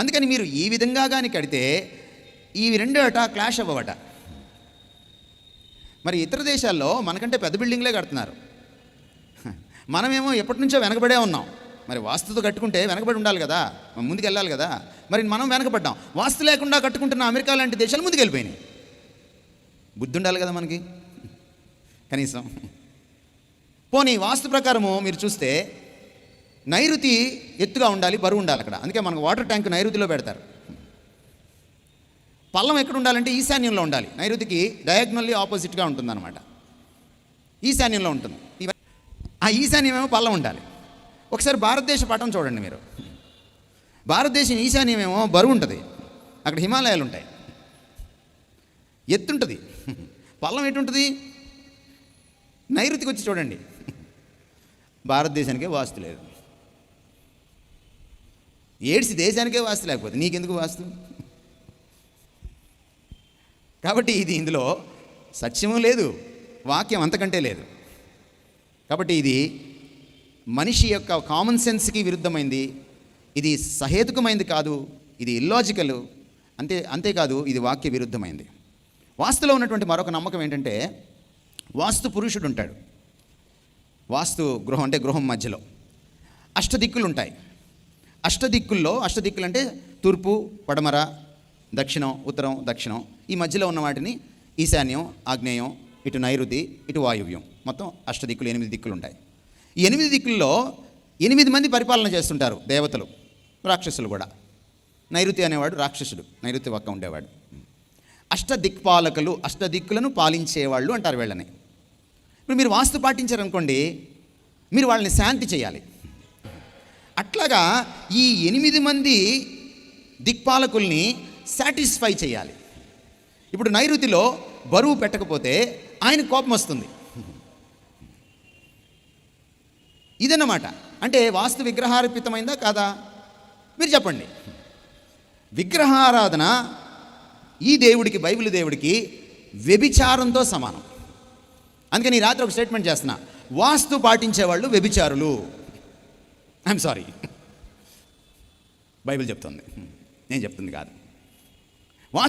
అందుకని మీరు ఈ విధంగా కానీ కడితే ఈ రెండు అట క్లాష్ అవ్వవట. మరి ఇతర దేశాల్లో మనకంటే పెద్ద బిల్డింగ్లే కడుతున్నారు. మనమేమో ఎప్పటి నుంచో వెనకబడే ఉన్నాం. మరి వాస్తుతో కట్టుకుంటే వెనకబడి ఉండాలి కదా ముందుకు వెళ్ళాలి కదా. మరి మనం వెనకబడ్డాం. వాస్తు లేకుండా కట్టుకుంటున్న అమెరికా లాంటి దేశాలు ముందుకు వెళ్ళిపోయినాయి బుద్ధి ఉండాలి కదా మనకి. కనీసం. పోనీ వాస్తు ప్రకారము మీరు చూస్తే నైరుతి ఎత్తుగా ఉండాలి బరువు ఉండాలి అక్కడ. అందుకే మనకు వాటర్ ట్యాంక్ నైరుతిలో పెడతారు. పల్లం ఎక్కడ ఉండాలంటే ఈశాన్యంలో ఉండాలి. నైరుతికి డయాగ్నల్లీ ఆపోజిట్గా ఉంటుందన్నమాట. ఈశాన్యంలో ఉంటుంది. ఆ ఈశాన్యమేమో పల్లం ఉండాలి. ఒకసారి భారతదేశ పటం చూడండి మీరు. భారతదేశం ఈశాన్యమేమో బరువు ఉంటుంది. అక్కడ హిమాలయాలు ఉంటాయి. ఎత్తుంటుంది పల్లం ఎటుంటుంది నైరుతికి వచ్చి చూడండి. భారతదేశానికే వాస్తు లేదు. ఏడ్చి దేశానికే వాస్తు లేకపోతే నీకెందుకు వాస్తు? కాబట్టి ఇది ఇందులో సత్యము లేదు వాక్యం అంతకంటే లేదు. కాబట్టి ఇది మనిషి యొక్క కామన్ సెన్స్కి విరుద్ధమైంది ఇది సహేతుకమైంది కాదు ఇది ఇల్లాజికల్ అంతే అంతేకాదు ఇది వాక్య విరుద్ధమైంది. వాస్తులో ఉన్నటువంటి మరొక నమ్మకం ఏంటంటే వాస్తు పురుషుడు ఉంటాడు. వాస్తు గృహం అంటే గృహం మధ్యలో. అష్టదిక్కులు ఉంటాయి అష్టదిక్కుల్లో అష్టదిక్కులు అంటే తూర్పు పడమర దక్షిణం ఉత్తరం దక్షిణం. ఈ మధ్యలో ఉన్న వాటిని ఈశాన్యం ఆగ్నేయం ఇటు నైరుతి ఇటు వాయువ్యం. మొత్తం అష్టదిక్కులు ఎనిమిది దిక్కులు ఉంటాయి. ఈ ఎనిమిది దిక్కుల్లో ఎనిమిది మంది పరిపాలన చేస్తుంటారు దేవతలు రాక్షసులు కూడా. నైరుతి అనేవాడు రాక్షసుడు నైరుతి పక్క ఉండేవాడు. అష్టదిక్పాలకులు అష్టదిక్కులను పాలించేవాళ్ళు అంటారు వీళ్ళని. ఇప్పుడు మీరు వాస్తు పాటించారనుకోండి మీరు వాళ్ళని శాంతి చేయాలి. అట్లాగా ఈ ఎనిమిది మంది దిక్పాలకుల్ని సాటిస్ఫై చేయాలి. ఇప్పుడు నైరుతిలో బరువు పెట్టకపోతే ఆయన కోపం వస్తుంది. ఇదన్నమాట. అంటే వాస్తు విగ్రహార్పితమైందా కాదా? మీరు చెప్పండి. విగ్రహారాధన ఈ దేవుడికి బైబిల్ దేవుడికి వ్యభిచారంతో సమానం. అందుకని రాత్రి ఒక స్టేట్మెంట్ చేస్తున్నా. వాస్తు పాటించేవాళ్ళు వ్యభిచారులు. ఐఎమ్ సారీ బైబిల్ చెప్తుంది. Hmm. నేను చెప్తుంది కాదు.